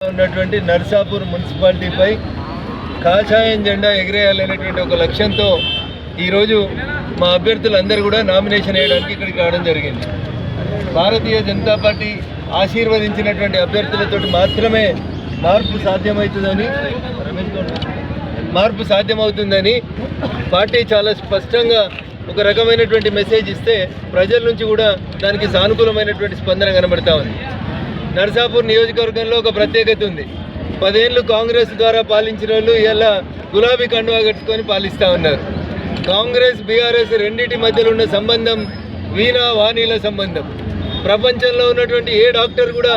ఉన్నటువంటి నర్సాపూర్ మున్సిపాలిటీపై కాషాయం జెండా ఎగిరేయాలనేటువంటి ఒక లక్ష్యంతో ఈరోజు మా అభ్యర్థులందరూ కూడా నామినేషన్ వేయడానికి ఇక్కడికి రావడం జరిగింది. భారతీయ జనతా పార్టీ ఆశీర్వదించినటువంటి అభ్యర్థులతో మాత్రమే మార్పు సాధ్యమవుతుందని మార్పు సాధ్యమవుతుందని పార్టీ చాలా స్పష్టంగా ఒక రకమైనటువంటి మెసేజ్ ఇస్తే ప్రజల నుంచి కూడా దానికి సానుకూలమైనటువంటి స్పందన కనబడతా ఉంది. నర్సాపూర్ నియోజకవర్గంలో ఒక ప్రత్యేకత ఉంది. పదేళ్ళు కాంగ్రెస్ ద్వారా పాలించిన వాళ్ళు ఇలా గులాబీ కండువా కట్టుకొని పాలిస్తూ ఉన్నారు. కాంగ్రెస్ బీఆర్ఎస్ రెండింటి మధ్యలో ఉన్న సంబంధం వీణా వాణీల సంబంధం. ప్రపంచంలో ఉన్నటువంటి ఏ డాక్టర్ కూడా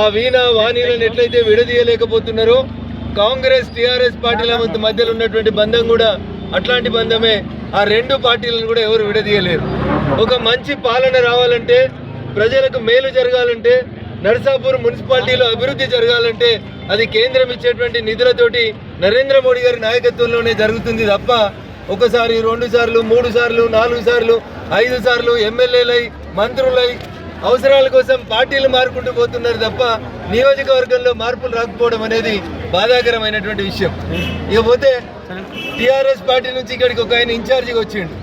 ఆ వీణా వాణిలను ఎట్లయితే విడదీయలేకపోతున్నారో కాంగ్రెస్ టీఆర్ఎస్ పార్టీల మధ్యలో ఉన్నటువంటి బంధం కూడా అట్లాంటి బంధమే ఆ రెండు పార్టీలను కూడా ఎవరు విడదీయలేరు. ఒక మంచి పాలన రావాలంటే ప్రజలకు మేలు జరగాలంటే నర్సాపూర్ మున్సిపాలిటీలో అభివృద్ధి జరగాలంటే అది కేంద్రం ఇచ్చేటువంటి నిధులతోటి నరేంద్ర మోడీ గారి నాయకత్వంలోనే జరుగుతుంది తప్ప ఒకసారి రెండు సార్లు మూడు సార్లు నాలుగు సార్లు ఐదు సార్లు ఎమ్మెల్యేలై మంత్రులై అవసరాల కోసం పార్టీలు మారుకుంటూ పోతున్నారు తప్ప నియోజకవర్గంలో మార్పులు రాకపోవడం అనేది బాధాకరమైనటువంటి విషయం. ఇకపోతే టీఆర్ఎస్ పార్టీ నుంచి ఇక్కడికి ఒక ఆయన ఇన్ఛార్జిగా వచ్చిండు.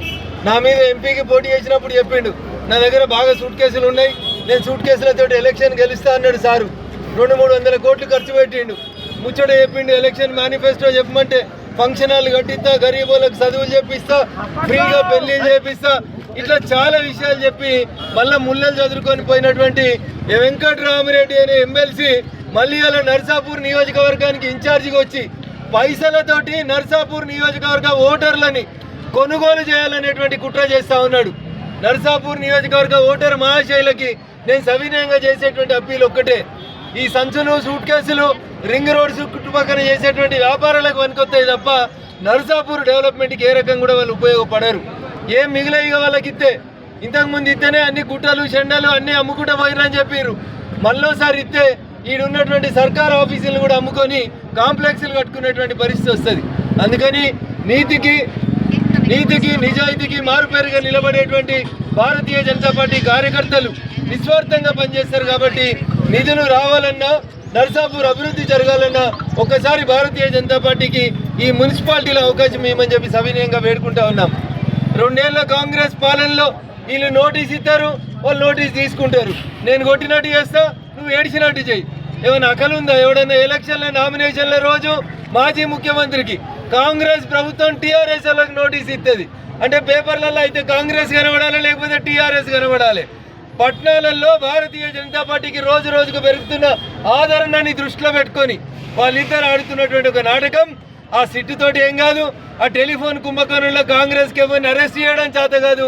నా మీద ఎంపీకి పోటీ చేసినప్పుడు చెప్పిండు నా దగ్గర బాగా సూట్ కేసులు ఉన్నాయి నేను సూట్ కేసులతో ఎలక్షన్ గెలుస్తా అన్నాడు సారు. రెండు మూడు వందల కోట్లు ఖర్చు పెట్టిండు. ముచ్చట చెప్పిండు ఎలక్షన్ మేనిఫెస్టో చెప్పమంటే ఫంక్షన్ హాల్ కట్టిస్తా గరీబులకు చదువులు చెప్పిస్తా ఫ్రీగా పెళ్ళి చేపిస్తా. ఇట్లా చాలా విషయాలు చెప్పి మళ్ళీ ముల్లలు చదువుకొని పోయినటువంటి వెంకటరామిరెడ్డి అనే ఎమ్మెల్సీ మళ్ళీ అలా నర్సాపూర్ నియోజకవర్గానికి ఇన్ఛార్జిగా వచ్చి పైసలతోటి నర్సాపూర్ నియోజకవర్గ ఓటర్లని కొనుగోలు చేయాలనేటువంటి కుట్ర చేస్తా ఉన్నాడు. నర్సాపూర్ నియోజకవర్గ ఓటర్ మహాశైలకి నేను సవినయంగా చేసేటువంటి అప్పీల్ ఒక్కటే. ఈ సంచులు సూట్ కేసులు రింగ్ రోడ్ చుట్టుపక్కల చేసేటువంటి వ్యాపారాలకు వనుకొస్తాయి తప్ప నర్సాపూర్ డెవలప్మెంట్కి ఏ రకంగా కూడా వాళ్ళు ఉపయోగపడరు. ఏం మిగిలిన వాళ్ళకి ఇస్తే ఇంతకుముందు ఇస్తేనే అన్ని గుట్టలు చెండాలు అన్నీ అమ్ముకుంటూ పోయిరని చెప్పారు మళ్ళోసారి ఇస్తే ఈడున్నటువంటి సర్కార్ ఆఫీసులు కూడా అమ్ముకొని కాంప్లెక్స్లు కట్టుకునేటువంటి పరిస్థితి వస్తుంది. అందుకని నీతికి నీతికి నిజాయితీకి మారుపేరుగా నిలబడేటువంటి భారతీయ జనతా పార్టీ కార్యకర్తలు నిస్వార్థంగా పనిచేస్తారు కాబట్టి నిధులు రావాలన్నా నర్సాపూర్ అభివృద్ధి జరగాలన్నా ఒక్కసారి భారతీయ జనతా పార్టీకి ఈ మున్సిపాలిటీలో అవకాశం ఇవ్వమని చెప్పి సవినయంగా వేడుకుంటా ఉన్నాం. రెండేళ్ళ కాంగ్రెస్ పాలనలో వీళ్ళు నోటీస్ ఇస్తారు వాళ్ళు నోటీస్ తీసుకుంటారు. నేను కొట్టినట్టు చేస్తా నువ్వు ఏడిచినట్టు చెయ్యి ఏమైనా అకలు ఉందా? ఎవడన్నా ఎలక్షన్ల నామినేషన్ల రోజు మాజీ ముఖ్యమంత్రికి కాంగ్రెస్ ప్రభుత్వం టీఆర్ఎస్ వాళ్ళకి నోటీస్ ఇస్తుంది అంటే పేపర్లలో అయితే కాంగ్రెస్ కనబడాలి లేకపోతే టీఆర్ఎస్ కనబడాలి? పట్టణాలలో భారతీయ జనతా పార్టీకి రోజు రోజుకు పెరుగుతున్న ఆదరణని దృష్టిలో పెట్టుకొని వాళ్ళిద్దరు ఆడుతున్నటువంటి ఒక నాటకం. ఆ సిట్టుతోటి ఏం కాదు ఆ టెలిఫోన్ కుంభకోణంలో కాంగ్రెస్కి ఎవరిని అరెస్ట్ చేయడం చేత కాదు.